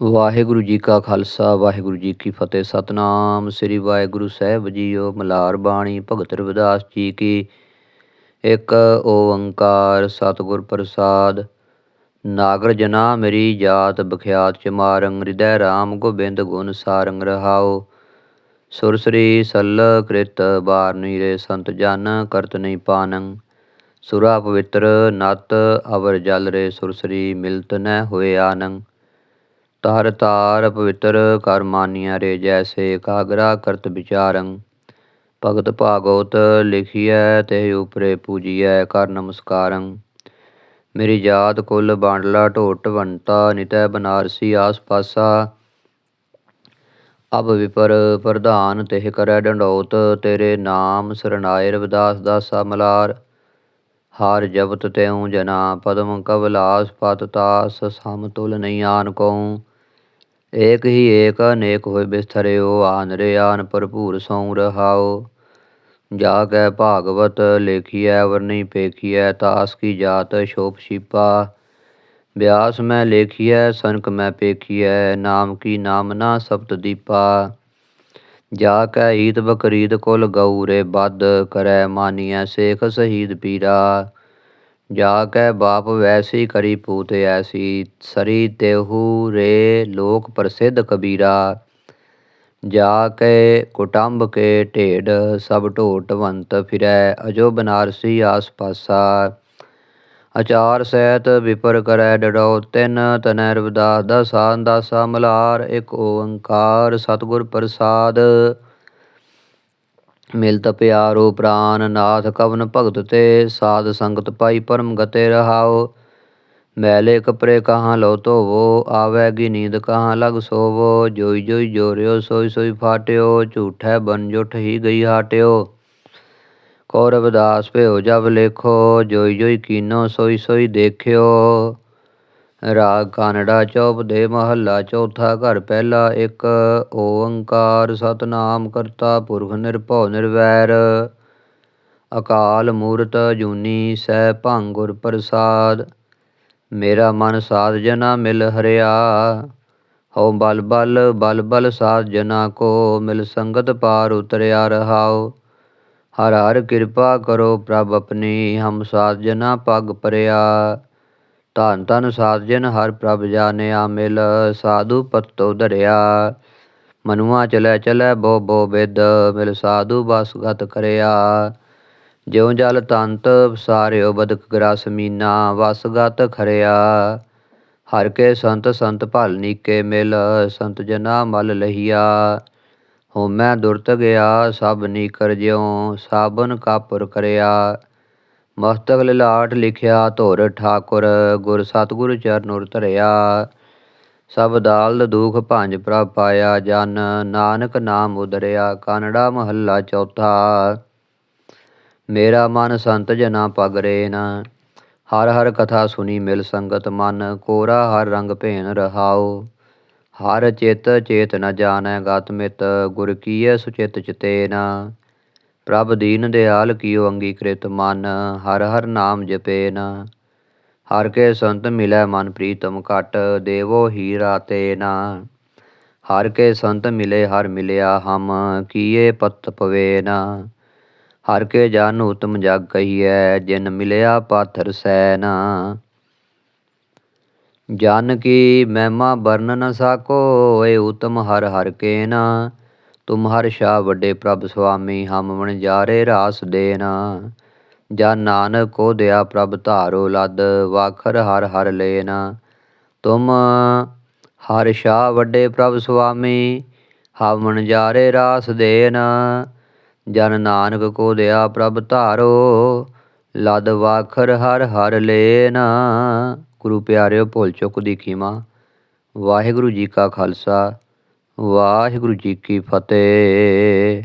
ਵਾਹਿਗੁਰੂ ਜੀ ਕਾ ਖਾਲਸਾ, ਵਾਹਿਗੁਰੂ ਜੀ ਕੀ ਫਤਿਹ। ਸਤਨਾਮ ਸ੍ਰੀ ਵਾਹਿਗੁਰੂ ਸਾਹਿਬ ਜੀਓ ਮਲਾਰ ਬਾਣੀ, ਭਗਤ ਰਵਿਦਾਸ ਜੀ ਕੀ। ਇੱਕ ਓੰਕਾਰ ਸਤਿਗੁਰ ਪ੍ਰਸਾਦ, ਨਾਗਰ ਜਨਾ ਮੇਰੀ ਜਾਤ ਬਖਿਆਤ ਚਮਾਰੰ ਹਿਰਦੈ ਰਾਮ ਗੋਬਿੰਦ ਗੁਣ ਸਾਰੰਗ ਰਹਾਓ। ਸੁਰਸਰੀ ਸੱਲ ਕ੍ਰਿਤ ਬਾਰਨੀ ਰੇ ਸੰਤ ਜਨ ਕਰਤ ਨਹੀਂ ਪਾਨੰ। ਸੁਰਾ ਪਵਿੱਤਰ ਨਤ ਅਵਰ ਜਲ ਰੇ ਸੁਰਸਰੀ ਮਿਲਤ ਨ ਹੋਏ ਆਨੰ। ਤਹਰ ਤਾਰ ਪਵਿੱਤਰ ਕਰ ਮਾਨਿਆ ਰੇ ਜੈਸੇ ਕਾਗਰਾ ਕਰਤ ਵਿਚਾਰੰ। ਭਗਤ ਭਾਗਵਤ ਲਿਖੀਐ ਤੇ ਉਪਰੇ ਪੂਜੀਐ ਕਰ ਨਮਸਕਾਰੰ। ਮੇਰੀ ਜਾਤ ਕੁਲ ਬਾਂਡਲਾ ਢੋਟ ਵੰਤਾ ਨਿਤੈ ਬਨਾਰਸੀ ਆਸ ਪਾਸਾ ਅਬ ਵਿਪਰ ਪ੍ਰਧਾਨ ਤਿਹ ਕਰੈ ਡੰਡੋਤ, ਤੇਰੇ ਨਾਮ ਸਰਨਾਏ ਰਵਿਦਾਸ ਦਾਸਾ ਮਲਾਰ। ਹਾਰ ਜਪਤ ਤੈਉ ਜਨਾ, ਪਦਮ ਕਵਲਾਸ ਪਤ ਤਾਸ, ਸਮ ਤੁਲ ਨਹੀਂ ਆਨ ਕਉ। ਏਕ ਹੀ ਏਕ ਅਨੇਕ ਹੋਏ ਬਿਸਥਰਿਓ, ਆਨ ਰੇ ਆਨ ਭਰਪੂਰ ਸਉ ਰਹਾਓ। ਜਾ ਕੈ ਭਾਗਵਤ ਲੇਖੀਐ ਵਰਨੀ ਪੇਖੀਐ, ਤਾਸ ਕੀ ਜਾਤ ਸ਼ੋਪ ਛੀਪਾ। ਬਿਆਸ ਮੈਂ ਲੇਖੀਐ ਸੰਕ ਮੈਂ ਪੇਖੀਐ, ਨਾਮ ਕੀ ਨਾਮਨਾ ਸਪਤ ਦੀਪਾ। ਜਾ ਕੈ ਈਦ ਬਕਰੀਦ ਕੁਲ ਗਊ ਰੇ ਬਦ ਕਰੈ ਮਾਨੀਐ ਸੇਖ ਸ਼ਹੀਦ ਪੀਰਾ। ਜਾ ਕੈ ਬਾਪ ਵੈਸੀ ਕਰੀ ਪੂਤ ਐਸੀ, ਸਰੀ ਦੇਹੂ ਰੇ ਲੋਕ ਪ੍ਰਸਿੱਧ ਕਬੀਰਾ। ਜਾ ਕੇ ਕੁਟੰਬ ਕੇ ਢੇਡ, ਸਭ ਢੋਟਵੰਤ ਫਿਰੈ ਅਜੋ ਬਨਾਰਸੀ ਆਸ ਪਾਸਾ ਅਚਾਰ ਸਹਿਤ ਵਿਪਰ ਕਰੈ ਡੜੋ, ਤਿਨ ਤਨੈ ਰਵਿਦਾਸ ਦਾ ਸਾਨ ਦਾਸਾ ਮਲਾਰ, ਇੱਕ ਓੰਕਾਰ, ਸਤਿਗੁਰ ਪ੍ਰਸਾਦ। मिलत प्यारो प्राण नाथ कवन भगत ते साध संगत पाई परम गते रहाओ मैले कपरे कहाँ लो धोवो आवेगी नींद कहाँ लग सोवो जोई जोई जोरियो सोई सोई फाट्यो झूठे बन जुठ ही गई हाट्यो कौरवदास दास भयो जब लेखो जोई जोई कीनो सोई सोई देख्यो ਰਾਗ ਕਾਨੜਾ ਚੌਪ ਦੇ ਮਹੱਲਾ ਚੌਥਾ ਘਰ ਪਹਿਲਾ ਇੱਕ, ਓੰਕਾਰ ਸਤਨਾਮ ਕਰਤਾ ਪੁਰਖ ਨਿਰਭਉ ਨਿਰਵੈਰ। ਅਕਾਲ ਮੂਰਤ ਜੂਨੀ ਸਹਿ ਭੰਗੁਰ ਪ੍ਰਸਾਦ, ਮੇਰਾ ਮਨ ਸਾਧ ਜਨਾ ਮਿਲ ਹਰਿਆ। ਹਉ ਬਲ ਬਲ ਬਲ ਬਲ ਸਾਧ ਜਨਾ ਕੋ, ਮਿਲ ਸੰਗਤ ਪਾਰ ਉਤਰਿਆ ਰਹਾਓ ਹਰ ਹਰ ਕਿਰਪਾ ਕਰੋ ਪ੍ਰਭ ਆਪਣੀ, ਹਮ ਸਾਧ ਜਨਾ ਪਗ ਪਰਿਆ। ਧੰਨ ਧੰਨ ਸਾਧ ਹਰ ਪ੍ਰਭ ਜਾਣਿਆ ਮਿਲ, ਸਾਧੂ ਪਤੋ ਧਰਿਆ। ਮਨੁਆ ਚਲੇ ਚਲੇ ਬੋ ਬੋ ਬਿਦ, ਮਿਲ ਸਾਧੂ ਬਸ ਗਤ ਕਰਿਆ। ਜਿਉ ਜਲ ਤੰਤ, ਸਾਰਿਓ ਬਦਕ ਗ੍ਰਸ ਮੀਨਾ ਵਸਗਤ ਖਰਿਆ। ਹਰ ਕੇ ਸੰਤ ਸੰਤ ਭਲ ਨੀਕੇ ਮਿਲ, ਸੰਤ ਜਨਾ ਮਲ ਲਹੀਆ। ਹੋਮੈ ਦੁਰਤ ਗਿਆ, ਸਭ ਨੀਕਰ ਜਿਉ, ਸਾਬਨ ਕਾਪੁਰ ਕਰਿਆ। ਮਸਤਕ ਲਿਲਾਟ ਲਿਖਿਆ, ਧੁਰ ਠਾਕੁਰ ਗੁਰ ਸਤਗੁਰ ਚਰਨੁਰ ਧਰਿਆ। ਸਭ ਦਾਲ ਦੁਖ ਭੰਜ ਪ੍ਰਭ ਪਾਇਆ, ਜਨ ਨਾਨਕ ਨਾਮ ਉਦਰਿਆ ਕਾਨੜਾ ਮਹੱਲਾ ਚੌਥਾ। ਮੇਰਾ ਮਨ ਸੰਤ ਜਨਾ ਪਗਰੇ ਨਾ, ਹਰ ਹਰ ਕਥਾ ਸੁਣੀ ਮਿਲ ਸੰਗਤ ਮਨ, ਕੋਰਾ ਹਰ ਰੰਗ ਭੇਨ ਰਹਾਓ ਹਰ ਚਿਤ ਚੇਤ ਨ ਜਾਣੈ, ਗਤ ਮਿਤ ਗੁਰ ਕੀਏ ਸੁਚਿਤ ਚਿਤੇਨ। ਪ੍ਰਭ ਦੀਨ ਦਿਆਲ ਕੀਓ ਅੰਗੀਕ੍ਰਿਤ ਮਨ, ਹਰ ਹਰ ਨਾਮ ਜਪੇਨ। ਹਰ ਕੇ ਸੰਤ ਮਿਲੈ ਮਨ ਪ੍ਰੀਤਮ ਘਟ, ਦੇਵੋ ਹੀਰਾ ਤੇਨ ਹਰ ਕੇ ਸੰਤ ਮਿਲੇ ਹਰ ਮਿਲਿਆ ਹਮ, ਕੀਏ ਪਤ ਪਵੇਨ। ਹਰ ਕੇ ਜਨ ਉਤਮ ਜਗ ਕਹੀਐ, ਜਿਨ ਮਿਲਿਆ ਪਾਥਰ ਸੈਨ। ਜਨ ਕੀ ਮਹਿਮਾ ਬਰਨ ਨ ਸਾਕੋ, ਏ ਉਤਮ ਹਰ ਹਰ ਕੇ ਨਾ ਤੁਮ ਹਰ ਸ਼ਾ ਵੱਡੇ ਪ੍ਰਭ ਸੁਆਮੀ, ਹਮ ਮਨ ਜਾਰੇ ਰਾਸ ਦੇਨ। ਜਨ ਨਾਨਕ ਕੋ ਦਿਆ ਪ੍ਰਭ ਧਾਰੋ ਲਦ, ਵਾਖਰ ਹਰ ਹਰ ਲੈਨ। ਤੁਮ ਹਰ ਸ਼ਾ ਵੱਡੇ ਪ੍ਰਭ ਸੁਆਮੀ, ਹਮ ਮਨ ਜਾਰੇ ਰਾਸ ਦੇਨ। ਜਨ ਨਾਨਕ ਕੋ ਦਿਆ ਪ੍ਰਭ ਧਾਰੋ, ਲਦ, ਵਾਖਰ ਹਰ ਹਰ ਲੇਨ। ਗੁਰੂ ਪਿਆਰਿਓ, ਭੁੱਲ ਚੁੱਕ ਦੀ ਖੀਮਾ। ਵਾਹਿਗੁਰੂ ਜੀ ਕਾ ਖਾਲਸਾ। ਵਾਹਿਗੁਰੂ ਜੀ ਕੀ ਫਤਿਹ।